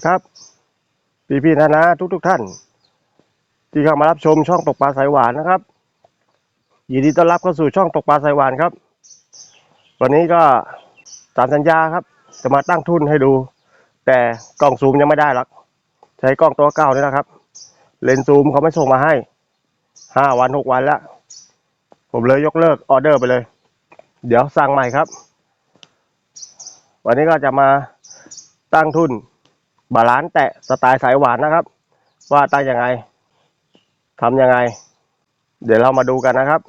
ดีครับ พี่พี่นานาทุกทุกๆท่าน ที่เข้ามารับชมช่องตกปลาสายหวานนะครับยินดีต้อนรับเข้าสู่ช่องตกปลาสายหวานครับ วันนี้ก็ตามสัญญาครับ จะมาตั้งทุนให้ดู แต่กล้องซูมยังไม่ได้หรอกใช้กล้องตัวเก่านี่นะครับ เลนส์ซูมเขาไม่ส่งมาให้ห้าวันหกวันแล้วผมเลยยกเลิกออเดอร์ไปเลย เดี๋ยวสั่งใหม่ครับ วันนี้ก็จะมาตั้งทุน บาลานซ์แตะสไตล์สายหวานนะครับ ว่าตั้งยังไงทำยังไง เดี๋ยวเรามาดูกันนะครับ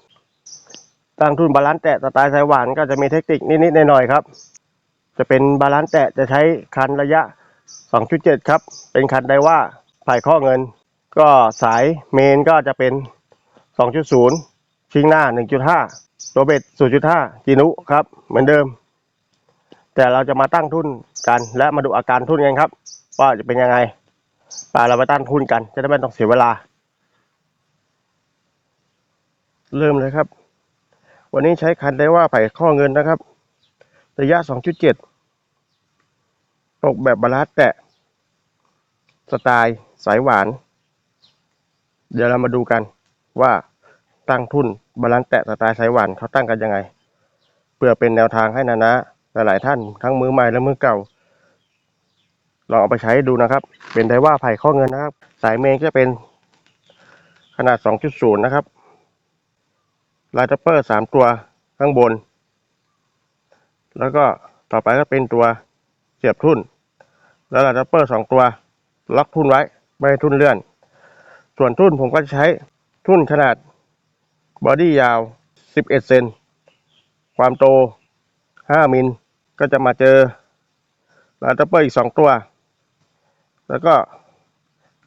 ตั้งทุนบาลานซ์แตะสไตล์สายหวานก็จะมีเทคนิคนิดๆหน่อยๆครับ จะเป็นบาลานซ์แตะจะใช้คันระยะ 2.7 ครับ เป็นคันไดว่าผ่ายข้อเงิน ก็สายเมนก็จะเป็น 2.0 ชิงหน้า 1.5 ตัวเบ็ด 0.5 จีนุครับ เหมือนเดิม แต่เราจะมาตั้งทุนกันและมาดูอาการทุนกันครับ ว่าจะเป็นยังไงไปเราไปตั้งทุนกัน จะได้ไม่ต้องเสียเวลา เริ่มเลยครับ วันนี้ใช้คันได้ว่าไผ่ข้อเงินนะครับ ระยะ 2.7 ตกแบบบาลานซ์แตะ สไตล์สายหวาน เดี๋ยวเรามาดูกันว่าตั้งทุนบาลานซ์แตะสไตล์สายหวานเขาตั้งกันยังไงเพื่อเป็นแนวทางให้นานะหลายๆท่านทั้งมือใหม่และมือเก่า ลองเอาไปใช้ดูนะครับ เป็นไดว่าไผ่ข้อเงินนะครับ สายเมนก็จะเป็นขนาด 2.0 นะครับลายทัปเปอร์สามตัวข้างบน แล้วก็ต่อไปก็เป็นตัวเสียบทุ่น แล้วลายทัปเปอร์สองตัวล็อกทุ่นไว้ไม่ให้ทุ่นเลื่อน ส่วนทุ่นผมก็จะใช้ทุ่นขนาดบอดี้ยาว 11 เซน ความโต 5 มิล ก็จะมาเจอลายทัปเปอร์อีกสองตัว แล้วก็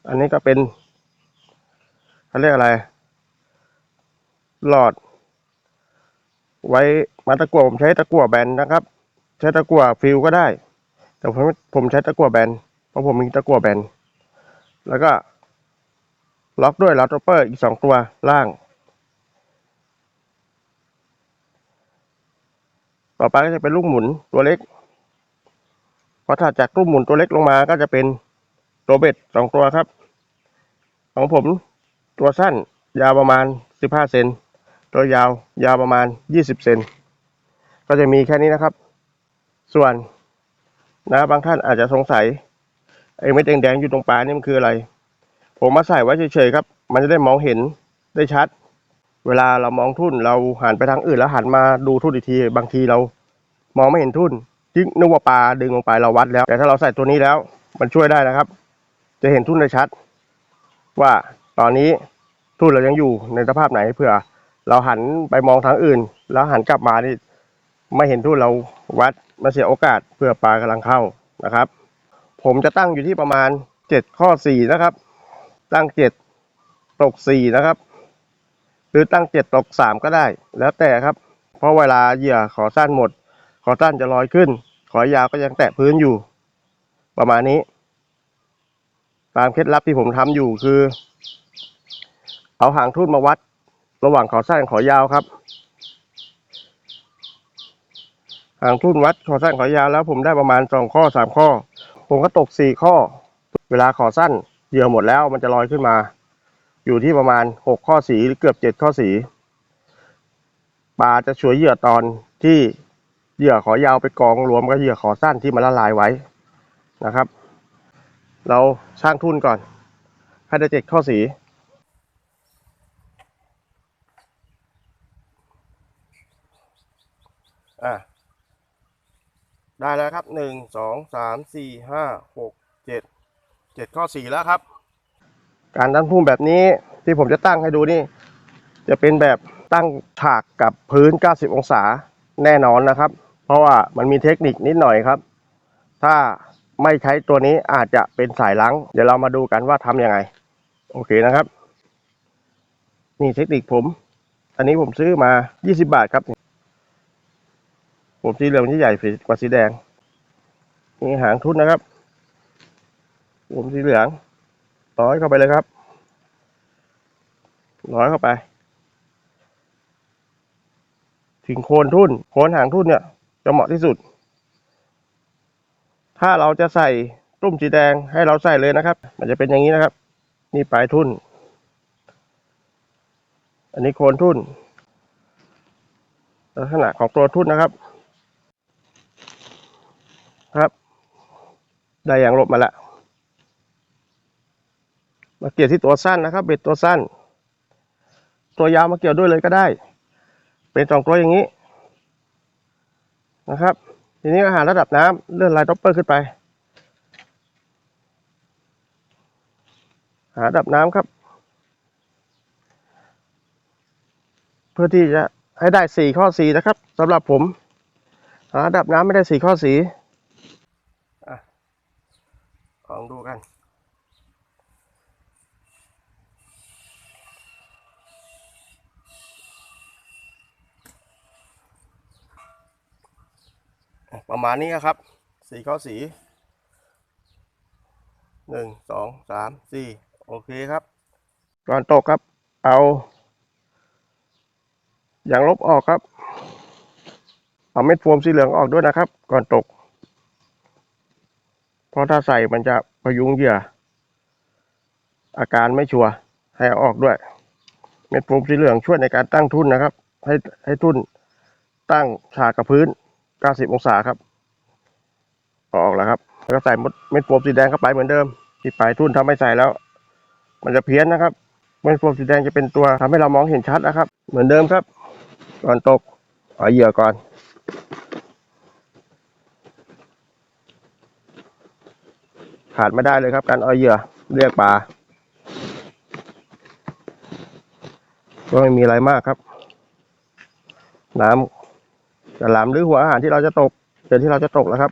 อันนี้ก็เป็นเขาเรียกอะไร หลอด ไว้มาตะกั่วผมใช้ตะกั่วแบนนะครับ ใช้ตะกั่วฟิลก็ได้ แต่ผมผมใช้ตะกั่วแบนเพราะผมมีตะกั่วแบนแล้วก็ ล็อกด้วยลอตเปอร์อีกสองตัวล่าง ต่อไปก็จะเป็นลูกหมุนตัวเล็กพอถัดจากลูกหมุนตัวเล็กลงมาก็จะเป็น ตัวเบ็ดสองตัวครับ ของผมตัวสั้นยาวประมาณสิบห้าเซน ตัวยาวยาวประมาณยี่สิบเซน ก็จะมีแค่นี้นะครับ ส่วนนะบางท่านอาจจะสงสัยไอ้เม็ดแดงๆอยู่ตรงปลายนี่มันคืออะไร ผมมาใส่ไว้เฉยๆครับ มันจะได้มองเห็นได้ชัด เวลาเรามองทุ่นเราหันไปทางอื่นแล้วหันมาดูทุ่นอีกที บางทีเรามองไม่เห็นทุ่นจึงนึกว่าปลาดึงลงไปเราวัดแล้ว แต่ถ้าเราใส่ตัวนี้แล้ว มันช่วยได้นะครับ จะเห็นทุ่นได้ชัด ว่าตอนนี้ทุ่นเรายังอยู่ในสภาพไหนเผื่อ เราหันไปมองทางอื่น แล้วหันกลับมานี่ไม่เห็นทุ่นเราวัดมาเสียโอกาสเพื่อปลากำลังเข้านะครับ ผมจะตั้งอยู่ที่ประมาณเจ็ดข้อสี่นะครับ ตั้งเจ็ดตกสี่นะครับ หรือตั้งเจ็ดตกสามก็ได้ แล้วแต่ครับ เพราะเวลาเหยื่อขอสั้นหมด ขอสั้นจะลอยขึ้น ขอยาวก็ยังแตะพื้นอยู่ ประมาณนี้ ตามเคล็ดลับที่ผมทำอยู่คือ เอาหางทุ่นมาวัด ระหว่างขอสั้นขอยาวครับ หางทุ่นวัดขอสั้นขอยาวแล้ว ผมได้ประมาณสองข้อสามข้อ ผมก็ตกสี่ข้อ เวลาขอสั้นเหยื่อหมดแล้วมันจะลอยขึ้นมา อยู่ที่ประมาณหกข้อสีหรือเกือบเจ็ดข้อสีปลาจะช่วยเหยื่อตอนที่เหยื่อขอยาวไปกองรวมกับเหยื่อขอสั้นที่มันละลายไว้นะครับ เราช่างทุ่นก่อนให้ได้เจ็ดข้อสีอะได้แล้วครับหนึ่งสองสามสี่ห้าหกเจ็ดเจ็ดข้อสี่แล้วครับ การตั้งพุ่มแบบนี้ที่ผมจะตั้งให้ดูนี่ จะเป็นแบบตั้งฉากกับพื้น 90 องศาแน่นอนนะครับ เพราะว่ามันมีเทคนิคนิดหน่อยครับ ถ้า ไม่ใช้ตัวนี้อาจจะเป็นสายลังเดี๋ยวเรามาดูกันว่าทำยังไง โอเคนะครับ นี่เทคนิคผม อันนี้ผมซื้อมา 20 บาทครับ ผมสีเหลืองที่ใหญ่กว่าสีแดง นี่หางทุ่นนะครับ ผมสีเหลืองร้อยเข้าไปเลยครับร้อยเข้าไป ถึงโคนทุ่นโคนหางทุ่นเนี่ยจะเหมาะที่สุด ถ้าเราจะใส่ตุ้มสีแดงให้เราใส่เลยนะครับ มันจะเป็นอย่างนี้นะครับ นี่ปลายทุ่น อันนี้โคนทุ่น ลักษณะของตัวทุ่นนะครับ ครับ ได้อย่างลบมาละมาเกี่ยวที่ตัวสั้นนะครับ เบ็ดตัวสั้น ตัวยาวมาเกี่ยวด้วยเลยก็ได้ เป็นสองตัวอย่างนี้นะครับ ทีนี้ก็หาระดับน้ำเลื่อนลายด็อปเปอร์ขึ้นไป หาระดับน้ำครับ เพื่อที่จะให้ได้สี่ข้อสีนะครับสำหรับผม หาระดับน้ำไม่ได้สี่ข้อสีอะลองดูกัน ประมาณนี้ครับ สีข้อสีหนึ่งสองสามสี่โอเคครับ ก่อนตกครับ เอาอย่างลบออกครับ เอาเม็ดโฟมสีเหลืองออกด้วยนะครับ ก่อนตก เพราะถ้าใส่มันจะพยุงเหยื่อ อาการไม่ชัวร์ให้อออกด้วย เม็ดโฟมสีเหลืองช่วยในการตั้งทุ่นนะครับ ให้ให้ทุ่นตั้งฉากกับพื้น 90องศาครับ ออกแล้วครับ แล้วก็ใส่เม็ดโฟมสีแดงเข้าไปเหมือนเดิม ที่ปลายทุ่นถ้าไม่ใส่แล้ว มันจะเพี้ยนนะครับ เม็ดโฟมสีแดงจะเป็นตัวทำให้เรามองเห็นชัดนะครับ เหมือนเดิมครับ ก่อนตกเอาเหยื่อก่อน ขาดไม่ได้เลยครับ การเอาเหยื่อเรียกปลา ก็ไม่มีอะไรมากครับ น้ำ กระหลำหรือหัวอาหารที่เราจะตกเดี๋ยวที่เราจะตกแล้วครับ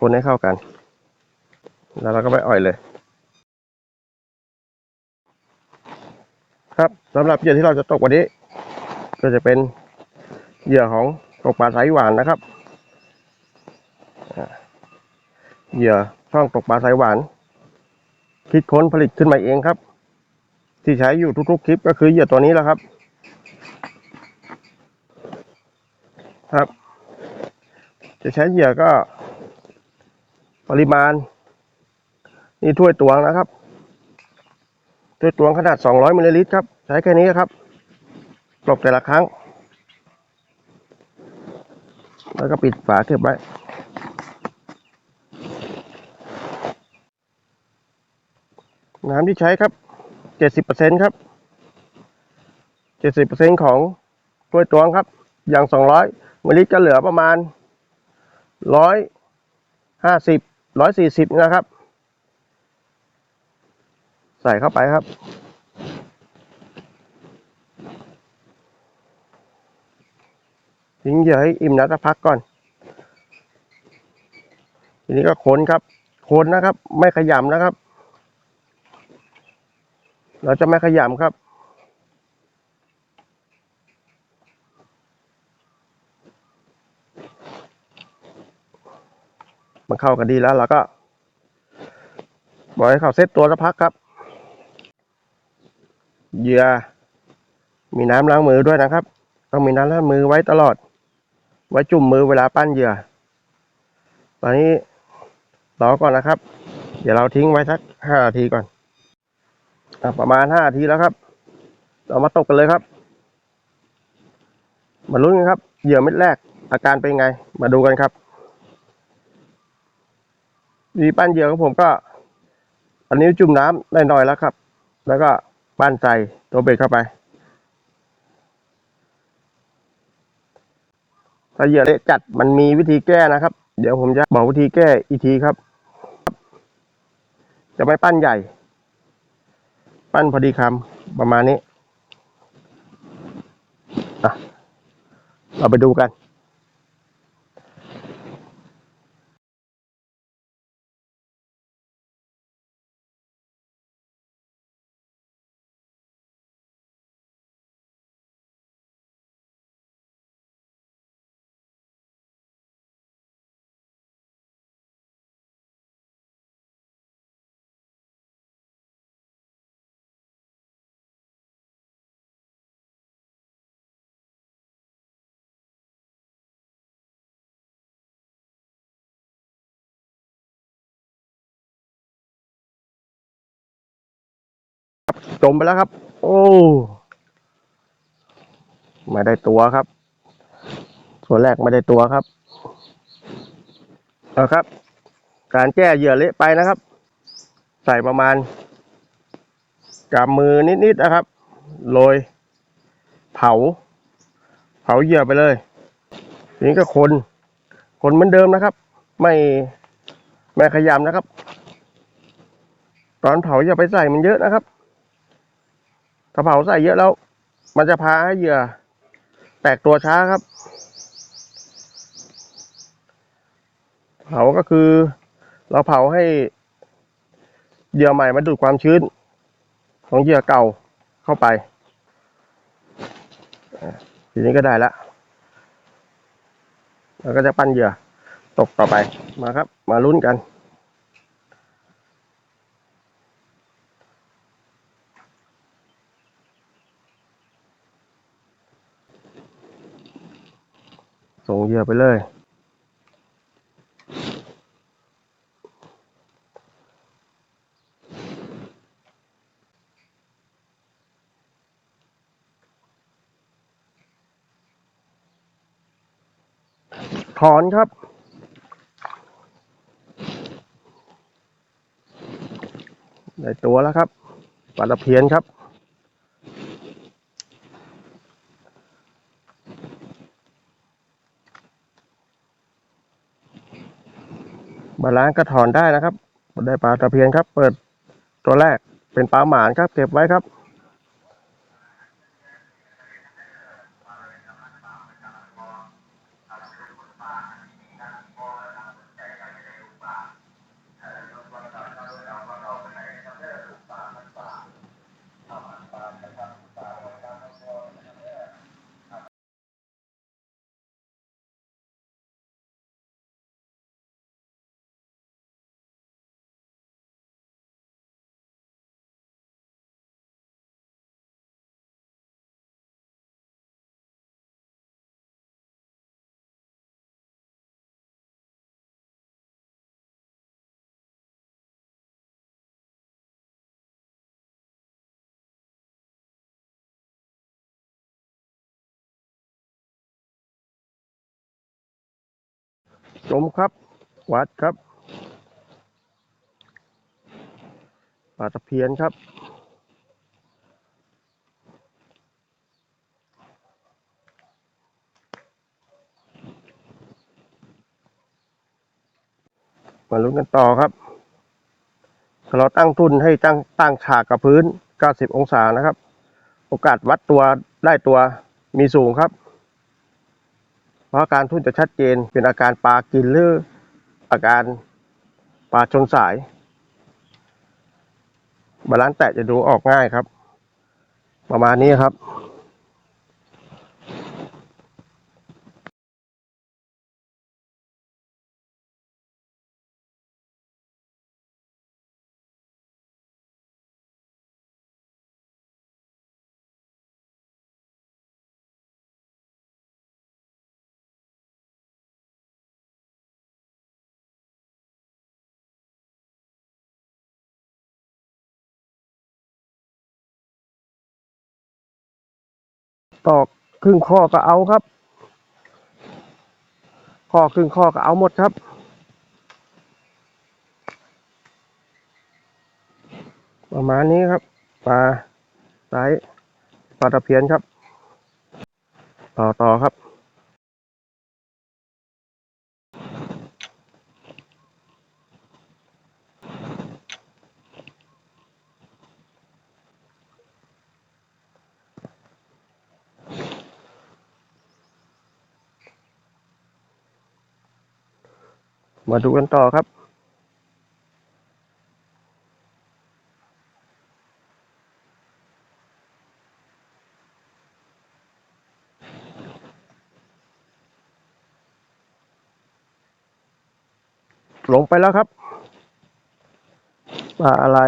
คนให้เข้ากัน แล้วเราก็ไปอ่อยเลย ครับสำหรับเหยื่อที่เราจะตกวันนี้ ก็จะเป็นเหยื่อของตกปลาสายหวานนะครับเหยื่อช่องตกปลาสายหวาน คิดค้นผลิตขึ้นมาเองครับ ที่ใช้อยู่ทุกๆคลิปก็คือเหยื่อตัวนี้แหละครับ ครับ จะใช้เหยื่อก็ ปริมาณ นี่ถ้วยตวงนะครับถ้วยตวงขนาด 200มิลลิลิตรครับ ใช้แค่นี้ครับตกแต่ละครั้ง แล้วก็ปิดฝาเก็บไว้น้ำที่ใช้ครับ เจ็ดสิบเปอร์เซ็นครับเจ็ดสิบเปอร์เซ็นของถ้วยตวงครับ อย่างสองร้อยมิลลิลิตรก็เหลือประมาณร้อยห้าสิบร้อยสี่สิบนะครับ ใส่เข้าไปครับทิ้งเยื่อให้อิ่มนะสักพักก่อน ทีนี้ก็คนครับ คนนะครับ ไม่ขยำนะครับ เราจะไม่ขยำครับ มันเข้ากันดีแล้วเราก็บอกให้เขาเซตตัวสักพักครับเหยื่อมีน้ำล้างมือด้วยนะครับ ต้องมีน้ำล้างมือไว้ตลอด ไว้จุ่มมือเวลาปั้นเหยื่อ ตอนนี้รอก่อนนะครับ เดี๋ยวเราทิ้งไว้สักห้านาทีก่อน ประมาณห้าทีแล้วครับ เรามาตกกันเลยครับ มาลุ้นกันครับ เหยื่อเม็ดแรก อาการเป็นไง มาดูกันครับดีปั้นเหยื่อของผมก็ อันนี้จุ่มน้ำได้หน่อยแล้วครับ แล้วก็ปั้นใส่ตัวเบ็ดเข้าไปถ้าเหยื่อเละจัดมันมีวิธีแก้นะครับ เดี๋ยวผมจะบอกวิธีแก้อีกทีครับ จะไม่ปั้นใหญ่ ปั้นพอดีคำประมาณนี้อะเราไปดูกัน จมไปแล้วครับ โอ้ไม่ได้ตัวครับ ส่วนแรกไม่ได้ตัวครับเอาครับ การแก้เหยื่อเละไปนะครับ ใส่ประมาณกำมือนิดๆนะครับโรยเผา เผาเหยื่อไปเลยนี้ก็คน คนเหมือนเดิมนะครับ ไม่ไม่ขยำนะครับ ตอนเผาอย่าไปใส่มันเยอะนะครับ ถ้าเผาใส่เยอะแล้ว มันจะพาให้เหยื่อ แตกตัวช้าครับเผาก็คือ เราเผาให้เหยื่อใหม่มันดูดความชื้น ของเหยื่อเก่าเข้าไปทีนี้ก็ได้ละเราก็จะปั้นเหยื่อตกต่อไปมาครับ มาลุ้นกัน ส่งเหยื่อไปเลย ถอนครับได้ตัวแล้วครับปลาตะเพียนครับ บาลางกระถอนได้นะครับได้ปลาตะเพียนครับ เปิดตัวแรกเป็นปลาหมานครับ เก็บไว้ครับ จมครับ วัดครับปลาตะเพียนครับ มาลุ้นกันต่อครับ เราตั้งทุนให้ตั้งตั้งฉากกับพื้น 90 องศานะครับ โอกาสวัดตัวได้ตัวมีสูงครับ เพราะการทุ่นจะชัดเจนเป็นอาการปลากินหรืออาการปลาชนสาย บาลานซ์แตะจะดูออกง่ายครับ ประมาณนี้ครับ ตอกครึ่งข้อก็เอาครับ ข้อครึ่งข้อก็เอาหมดครับ ประมาณนี้ครับปลาไซส์ปลาตะเพียนครับ ต่อต่อครับ มาดูกันต่อครับ ลงไปแล้วครับปลาอะไร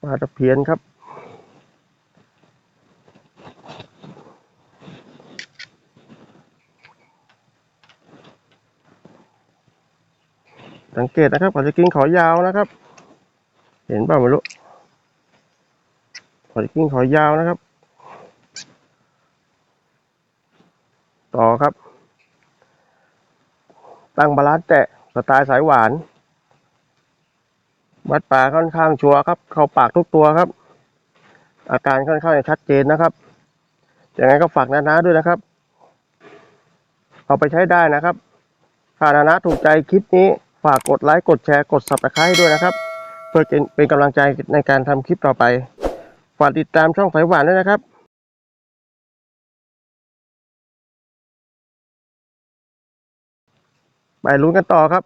ปลาตะเพียนครับ สังเกตนะครับเขาจะกินขอยาวนะครับ เห็นเปล่าไม่รู้หอยกิ้งหอยยาวนะครับ ต่อครับ ตั้งบาลานซ์แตะสไตล์สายหวาน วัดปลาค่อนข้างชัวร์ครับ เข้าปากทุกตัวครับ อาการค่อนข้างจะชัดเจนนะครับยังไงก็ฝากนานาด้วยนะครับ เอาไปใช้ได้นะครับถ้านานาถูกใจคลิปนี้ ฝากกดไลค์กดแชร์กด subscribe ด้วยนะครับ เพื่อเป็นกำลังใจในการทำคลิปต่อไป ฝากติดตามช่องสายหวานด้วยนะครับไปลุ้นกันต่อครับ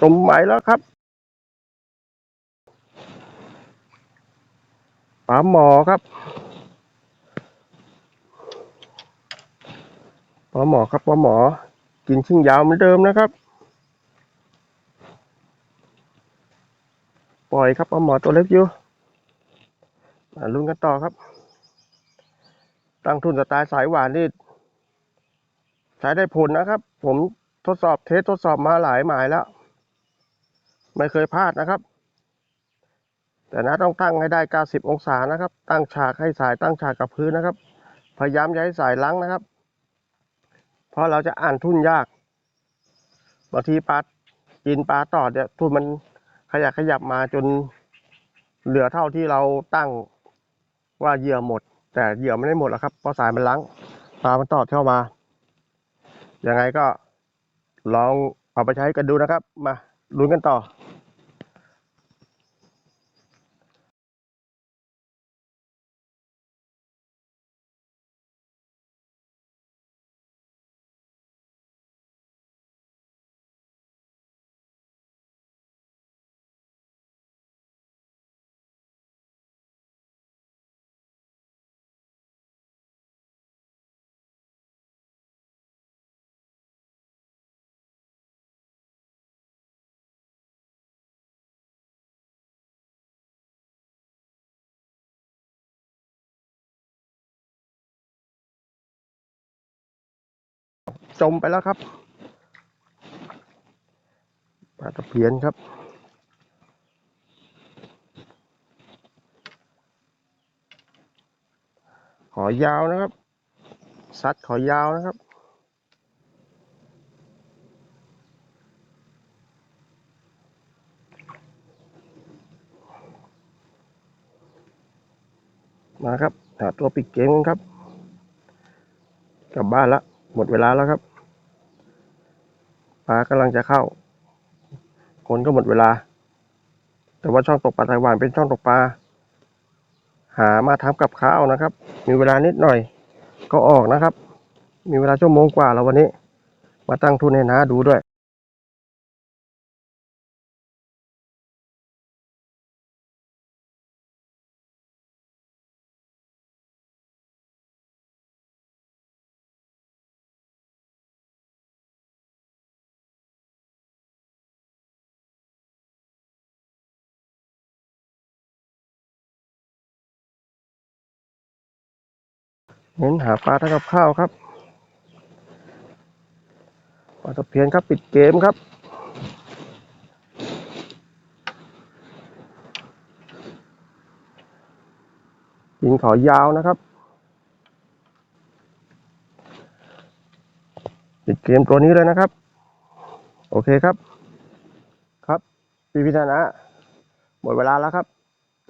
สมหมายแล้วครับ ปลาหมอครับปลาหมอครับปลาหมอ กินชิ่งยาวเหมือนเดิมนะครับ ปล่อยครับปลาหมอตัวเล็กอยู่มาลุ้นกันต่อครับ ตั้งทุนสไตล์สายหวานนี่ใช้ได้ผลนะครับ ผมทดสอบเทสทดสอบมาหลายหมายแล้ว ไม่เคยพลาดนะครับ แต่นะต้องตั้งให้ได้ 90 องศานะครับ ตั้งฉากให้สายตั้งฉากกับพื้นนะครับ พยายามย่าให้สายลังนะครับ เพราะเราจะอ่านทุ่นยาก บางทีปลากินปลาตอดเนี่ยทุ่นมันขยับขยับมาจนเหลือเท่าที่เราตั้งว่าเหยื่อหมด แต่เหยื่อไม่ได้หมดหรอกครับเพราะสายมันลังปลามันตอดเข้ามา ยังไงก็ลองเอาไปใช้กันดูนะครับ มาลุ้นกันต่อ จมไปแล้วครับปลาตะเพียนครับ ขอยาวนะครับ ซัดขอยาวนะครับมาครับหาตัวปิดเกมกันครับ กลับบ้านละ หมดเวลาแล้วครับปลากำลังจะเข้า คนก็หมดเวลา แต่ว่าช่องตกปลาไต้หวันเป็นช่องตกปลา หามาทำกับข้าวนะครับ มีเวลานิดหน่อย ก็ออกนะครับ มีเวลาชั่วโมงกว่าแล้ววันนี้ มาตั้งทุนให้น้าดูด้วย เน้นหาปลาทำกับข้าวครับปลาตะเพียนครับปิดเกมครับยิงขอยาวนะครับปิดเกมตัวนี้เลยนะครับ โอเคครับ ครับพี่พิธานะ หมดเวลาแล้วครับ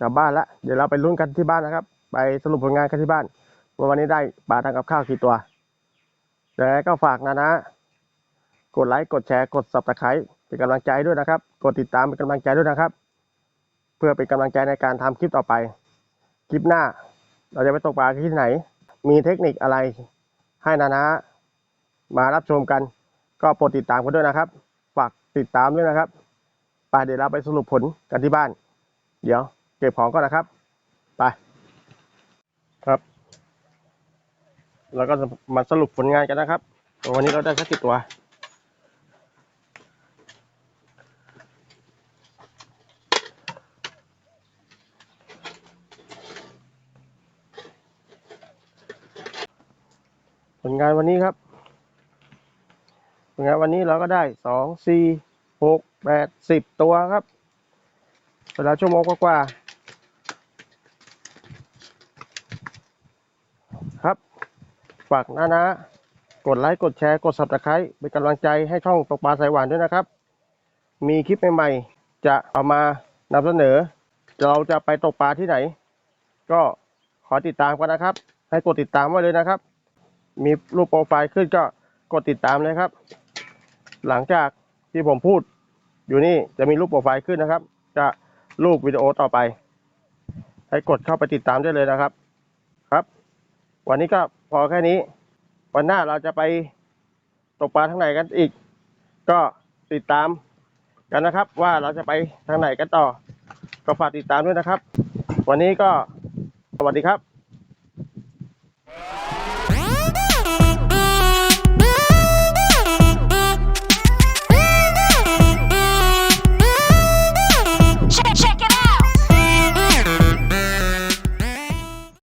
กลับบ้านแล้วเดี๋ยวเราไปลุ้นกันที่บ้านนะครับ ไปสรุปผลงานกันที่บ้าน ว่าวันนี้ได้ปลาทำกับข้าวกี่ตัวยังไงก็ฝากนะนะ กดไลค์กดแชร์กด subscribe เป็นกำลังใจด้วยนะครับ กดติดตามเป็นกำลังใจด้วยนะครับ เพื่อเป็นกำลังใจในการทำคลิปต่อไป คลิปหน้า เราจะไปตกปลาที่ไหน มีเทคนิคอะไรให้นานะ มารับชมกัน ก็โปรดติดตามกันด้วยนะครับ ฝากติดตามด้วยนะครับไปเดี๋ยวเราไปสรุปผลกันที่บ้าน เดี๋ยว เก็บของก่อนนะครับ ไป ครับ แล้วก็มาสรุปผลงานกันนะครับ วันนี้เราได้สักกี่ตัว ผลงานวันนี้ครับ ผลงานวันนี้เราก็ได้สองสี่หกแปดสิบตัวครับเวลาชั่วโมงกว่าๆครับ ฝากนะนะ กดไลค์กดแชร์กด subscribe เป็นกำลังใจให้ช่องตกปลาสายหวานด้วยนะครับ มีคลิปใหม่ๆ จะเอามานำเสนอ เราจะไปตกปลาที่ไหน ก็ขอติดตามกันนะครับ ให้กดติดตามไว้เลยนะครับ มีรูปโปรไฟล์ขึ้นก็กดติดตามเลยครับ หลังจากที่ผมพูด อยู่นี่จะมีรูปโปรไฟล์ขึ้นนะครับ จะรูปวิดีโอต่อไป ให้กดเข้าไปติดตามได้เลยนะครับ ครับ วันนี้ก็ พอแค่นี้ วันหน้าเราจะไปตกปลาทางไหนกันอีก ก็ติดตามกันนะครับ ว่าเราจะไปทางไหนกันต่อ ก็ฝากติดตามด้วยนะครับ วันนี้ก็สวัสดีครับ